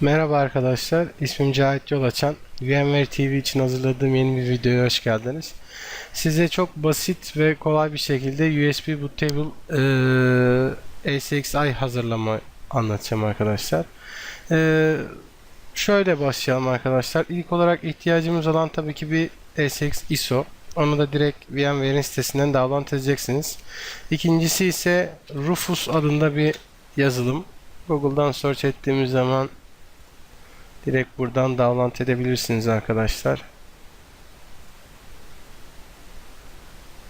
Merhaba arkadaşlar, ismim Cahit Yolaçan. VMware TV için hazırladığım yeni bir videoya hoş geldiniz. Size çok basit ve kolay bir şekilde USB Bootable eee ACXI hazırlama anlatacağım arkadaşlar. Eee, şöyle başlayalım arkadaşlar. İlk olarak ihtiyacımız olan tabii ki bir ACX ISO. Onu da direkt VMware'in sitesinden download edeceksiniz. İkincisi ise Rufus adında bir yazılım. Google'dan search ettiğimiz zaman Direkt buradan download edebilirsiniz arkadaşlar.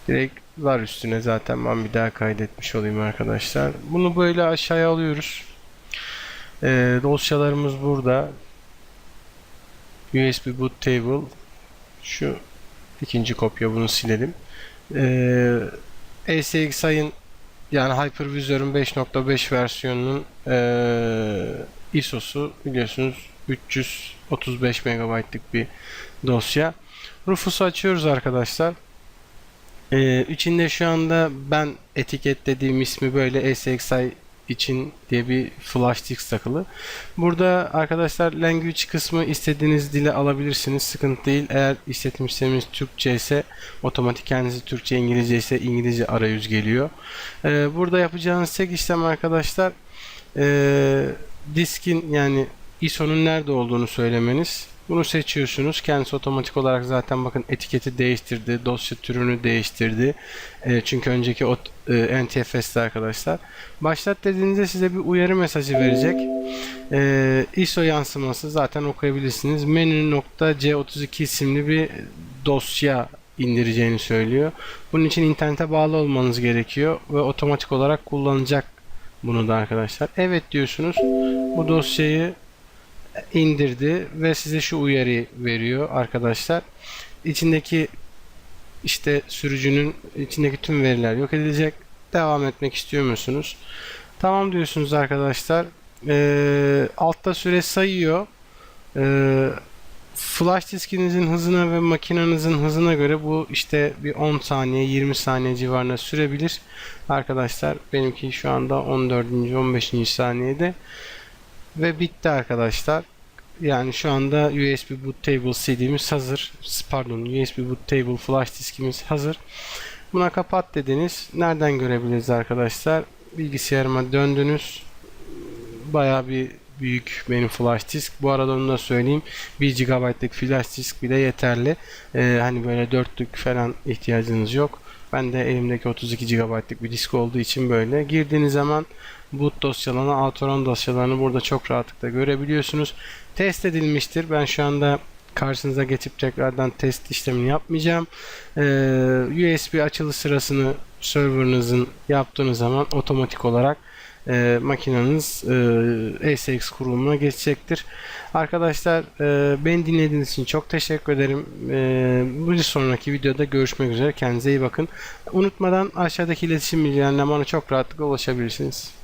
Direkt var üstüne zaten ben bir daha kaydetmiş olayım arkadaşlar. Bunu böyle aşağıya alıyoruz. Ee, dosyalarımız burada. USB boot table. Şu ikinci kopya bunu silelim. Ee, ACXI'ın yani Hypervisor'ın 5.5 versiyonunun ee, ISO'su biliyorsunuz 335 MB'lık bir dosya. Rufus'u açıyoruz arkadaşlar. Ee, içinde şu anda ben etiketlediğim ismi böyle SXI için diye bir flash disk takılı. Burada arkadaşlar language kısmı istediğiniz dile alabilirsiniz. Sıkıntı değil. Eğer işletim Türkçe ise otomatik kendisi Türkçe İngilizce ise İngilizce arayüz geliyor. Ee, burada yapacağınız tek işlem arkadaşlar ee, diskin yani ISO'nun nerede olduğunu söylemeniz. Bunu seçiyorsunuz. Kendisi otomatik olarak zaten bakın etiketi değiştirdi. Dosya türünü değiştirdi. E, çünkü önceki o e, NTFS'ti arkadaşlar. Başlat dediğinizde size bir uyarı mesajı verecek. E, ISO yansıması zaten okuyabilirsiniz. Menü.c32 isimli bir dosya indireceğini söylüyor. Bunun için internete bağlı olmanız gerekiyor ve otomatik olarak kullanacak bunu da arkadaşlar. Evet diyorsunuz. Bu dosyayı indirdi ve size şu uyarı veriyor arkadaşlar. İçindeki işte sürücünün içindeki tüm veriler yok edilecek. Devam etmek istiyor musunuz? Tamam diyorsunuz arkadaşlar. Ee, altta süre sayıyor. Ee, flash diskinizin hızına ve makinenizin hızına göre bu işte bir 10 saniye 20 saniye civarında sürebilir. Arkadaşlar benimki şu anda 14. 15. saniyede ve bitti arkadaşlar. Yani şu anda USB boot table CD'miz hazır. Pardon, USB boot table flash diskimiz hazır. Buna kapat dediniz. Nereden görebiliriz arkadaşlar? Bilgisayarıma döndünüz. Bayağı bir büyük benim flash disk. Bu arada onu da söyleyeyim. 1 GB'lık flash disk bile yeterli. Ee, hani böyle dörtlük falan ihtiyacınız yok. Ben de elimdeki 32 GB'lık bir disk olduğu için böyle. Girdiğiniz zaman boot dosyalarını, Autoron dosyalarını burada çok rahatlıkla görebiliyorsunuz. Test edilmiştir. Ben şu anda karşınıza geçip tekrardan test işlemini yapmayacağım. Ee, USB açılı sırasını serverınızın yaptığınız zaman otomatik olarak e, makineniz e, ASX kurulumuna geçecektir. Arkadaşlar e, beni dinlediğiniz için çok teşekkür ederim. E, bir sonraki videoda görüşmek üzere. Kendinize iyi bakın. Unutmadan aşağıdaki iletişim bilgilerine bana çok rahatlıkla ulaşabilirsiniz.